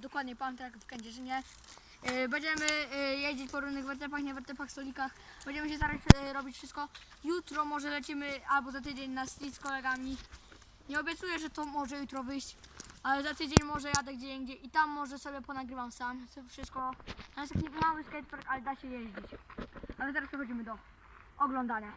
a dokładnie Pantrak w Kędzierzynie. nie Będziemy y, jeździć po różnych wertepach, nie wertepach, stolikach. Będziemy się starać y, robić wszystko. Jutro może lecimy albo za tydzień na street z kolegami. Nie obiecuję, że to może jutro wyjść, ale za tydzień może jadę gdzie indziej i tam może sobie ponagrywam sam. Wszystko. To jest taki mały skatepark, ale da się jeździć. Ale teraz przechodzimy do oglądania.